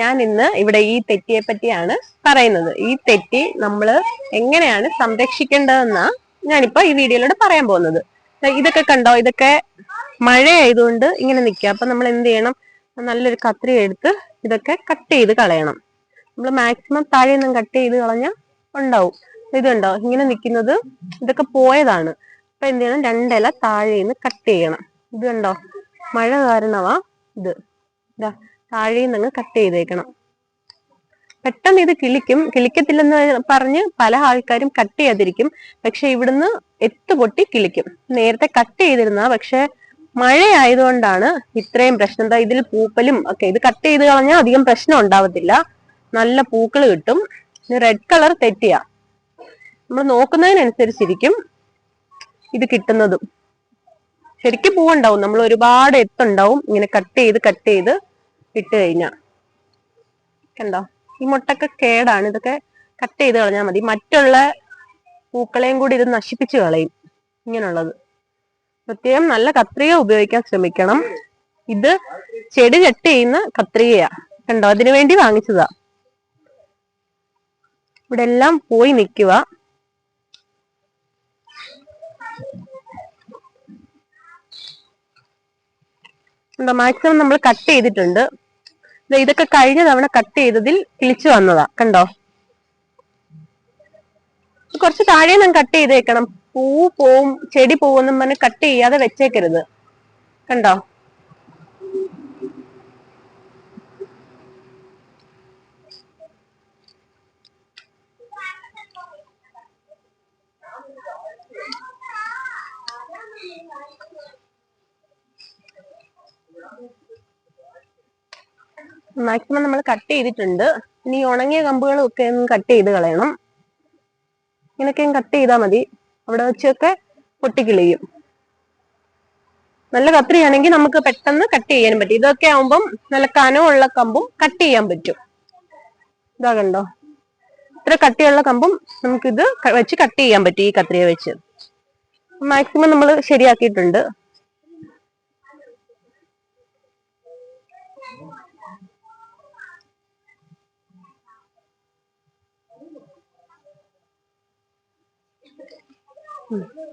ഞാൻ ഇന്ന് ഇവിടെ ഈ തെറ്റിയെ പറ്റിയാണ് പറയുന്നത്. ഈ തെറ്റി നമ്മൾ എങ്ങനെയാണ് സംരക്ഷിക്കേണ്ടതെന്നാ ഞാനിപ്പോ ഈ വീഡിയോയിലൂടെ പറയാൻ പോകുന്നത്. ഇതൊക്കെ കണ്ടോ? ഇതൊക്കെ മഴ ആയതുകൊണ്ട് ഇങ്ങനെ നിൽക്കുക. അപ്പൊ നമ്മൾ എന്ത് ചെയ്യണം? നല്ലൊരു കത്രി എടുത്ത് ഇതൊക്കെ കട്ട് ചെയ്ത് കളയണം. നമ്മൾ മാക്സിമം താഴെ നിന്നും കട്ട് ചെയ്ത് കളഞ്ഞാൽ ഉണ്ടാവും. ഇതുണ്ടോ ഇങ്ങനെ നിൽക്കുന്നത് ഇതൊക്കെ പോയതാണ്. അപ്പൊ എന്ത് ചെയ്യണം? രണ്ടില താഴെ നിന്ന് കട്ട് ചെയ്യണം. ഇത് കണ്ടോ? മഴ കാരണമാ ഇത്. ഇതാ താഴെ നിന്ന് കട്ട് ചെയ്തേക്കണം. പെട്ടെന്ന് ഇത് കിളിക്കും. കിളിക്കത്തില്ലെന്ന് പറഞ്ഞ് പല ആൾക്കാരും കട്ട് ചെയ്യാതിരിക്കും. പക്ഷെ ഇവിടുന്ന് എത്ത് പൊട്ടി കിളിക്കും. നേരത്തെ കട്ട് ചെയ്തിരുന്ന പക്ഷെ മഴ ആയതുകൊണ്ടാണ് ഇത്രയും പ്രശ്നം. എന്താ ഇതിൽ പൂപ്പലും ഒക്കെ. ഇത് കട്ട് ചെയ്ത് കളഞ്ഞാൽ അധികം പ്രശ്നം ഉണ്ടാവത്തില്ല. നല്ല പൂക്കൾ കിട്ടും. റെഡ് കളർ തെറ്റിയ. നമ്മൾ നോക്കുന്നതിനനുസരിച്ചിരിക്കും ഇത് കിട്ടുന്നതും. ശരിക്കും പൂവുണ്ടാവും. നമ്മൾ ഒരുപാട് എത്തുണ്ടാവും. ഇങ്ങനെ കട്ട് ചെയ്ത് കട്ട് ചെയ്ത് ഇട്ട് കഴിഞ്ഞാ. കണ്ടോ? ഈ മുട്ടൊക്കെ കേടാണ്. ഇതൊക്കെ കട്ട് ചെയ്ത് കളഞ്ഞാൽ മതി. മറ്റുള്ള പൂക്കളെയും കൂടി ഇത് നശിപ്പിച്ച് കളയും. ഇങ്ങനെയുള്ളത്. പ്രത്യേകം നല്ല കത്രിക ഉപയോഗിക്കാൻ ശ്രമിക്കണം. ഇത് ചെടി കട്ട് ചെയ്യുന്ന കത്രികയാ. കണ്ടോ? അതിനു വേണ്ടി വാങ്ങിച്ചതാ. ഇവിടെ എല്ലാം പോയി നിൽക്കുക എന്താ മാക്സിമം നമ്മൾ കട്ട് ചെയ്തിട്ടുണ്ട്. ഇതൊക്കെ കഴിഞ്ഞ തവണ കട്ട് ചെയ്തതിൽ കിളിച്ചു വന്നതാ. കണ്ടോ? കുറച്ച് താഴെ നിന്ന് കട്ട് ചെയ്തേക്കണം. പൂ പോവും ചെടി പോവെന്നും പറഞ്ഞ് കട്ട് ചെയ്യാതെ വെച്ചേക്കരുത്. കണ്ടോ? മാക്സിമം നമ്മൾ കട്ട് ചെയ്തിട്ടുണ്ട്. ഇനി ഉണങ്ങിയ കമ്പുകളും ഒക്കെ ഒന്ന് കട്ട് ചെയ്ത് കളയണം. ഇങ്ങനെയൊക്കെ കട്ട് ചെയ്താൽ മതി. അവിടെ വെച്ചൊക്കെ പൊട്ടിക്കിളിയും. നല്ല കത്രിയാണെങ്കിൽ നമുക്ക് പെട്ടെന്ന് കട്ട് ചെയ്യാനും പറ്റും. ഇതൊക്കെ ആവുമ്പം നല്ല കനമുള്ള കമ്പും കട്ട് ചെയ്യാൻ പറ്റും. ഇതാ കണ്ടോ? ഇത്ര കട്ടിയുള്ള കമ്പും നമുക്കിത് വെച്ച് കട്ട് ചെയ്യാൻ പറ്റും ഈ കത്രിയെ വെച്ച്. മാക്സിമം നമ്മൾ ശരിയാക്കിയിട്ടുണ്ട്. Hmm.